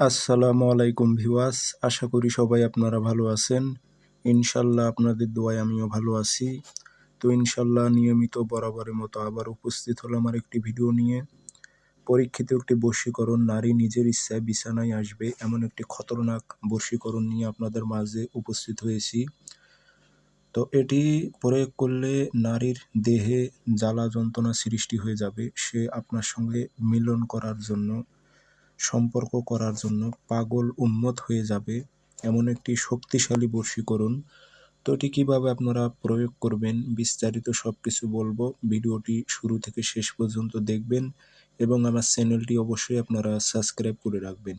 আসসালামু আলাইকুম ভিওয়াস আশা করি সবাই আপনারা ভালো আছেন। ইনশাল্লাহ আপনাদের দোয়ায় আমিও ভালো আছি। তো ইনশাল্লাহ নিয়মিত বরাবরের মতো আবার উপস্থিত হলাম আমার একটি ভিডিও নিয়ে। পরীক্ষিত একটি বশীকরণ নারী নিজের ইচ্ছায় বিছানায় আসবে এমন একটি খতরনাক বশীকরণ নিয়ে আপনাদের মাঝে উপস্থিত হয়েছি। তো এটি প্রয়োগ করলে নারীর দেহে জ্বালা যন্ত্রণা সৃষ্টি হয়ে যাবে, সে আপনার সঙ্গে মিলন করার জন্য। সম্পর্ক করার জন্য পাগল উন্মত হয়ে যাবে, এমন একটি শক্তিশালী বশীকরণ তো এটি কীভাবে আপনারা প্রয়োগ করবেন, বিস্তারিত সব কিছু বলব। ভিডিওটি শুরু থেকে শেষ পর্যন্ত দেখবেন এবং আমার চ্যানেলটি অবশ্যই আপনারা সাবস্ক্রাইব করে রাখবেন।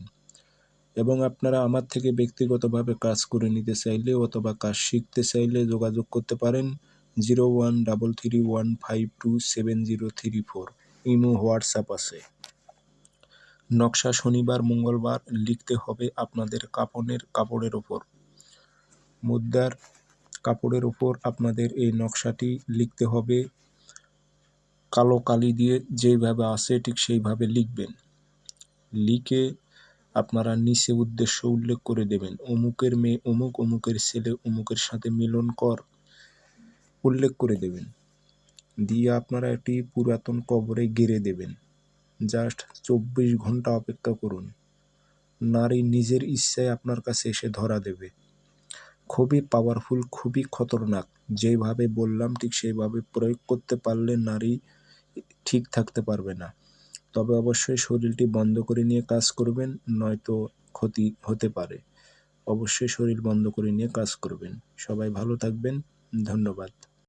এবং আপনারা আমার থেকে ব্যক্তিগতভাবে কাজ করে নিতে চাইলে অথবা কাজ শিখতে চাইলে যোগাযোগ করতে পারেন zero one double three one five two seven zero three four. Imo, WhatsApp আছে। নকশা শনিবার, মঙ্গলবার লিখতে হবে আপনাদের কাপড়ের কাপড়ের ওপর। মুদ্রার কাপড়ের ওপর আপনাদের এই নকশাটি লিখতে হবে। কালো কালি দিয়ে যেইভাবে আছে ঠিক সেইভাবে লিখবেন। লিখে আপনারা নিচে উদ্দেশ্য উল্লেখ করে দেবেন। অমুকের মেয়ে অমুক, অমুকের ছেলে অমুকের সাথে মিলন কর উল্লেখ করে দেবেন। দিয়ে আপনারা একটি পুরাতন কবরে গেড়ে দেবেন। জাস্ট চব্বিশ ঘণ্টা অপেক্ষা করুন। নারী নিজের ইচ্ছায় আপনার কাছে এসে ধরা দেবে। খুবই পাওয়ারফুল খুবই খতরনাক। যেভাবে বললাম, ঠিক সেইভাবে প্রয়োগ করতে পারলে নারী ঠিক থাকতে পারবে না। তবে অবশ্যই শরীরটি বন্ধ করে নিয়ে কাজ করবেন, নয়তো ক্ষতি হতে পারে। অবশ্যই শরীর বন্ধ করে নিয়ে কাজ করবেন। সবাই ভালো থাকবেন। ধন্যবাদ।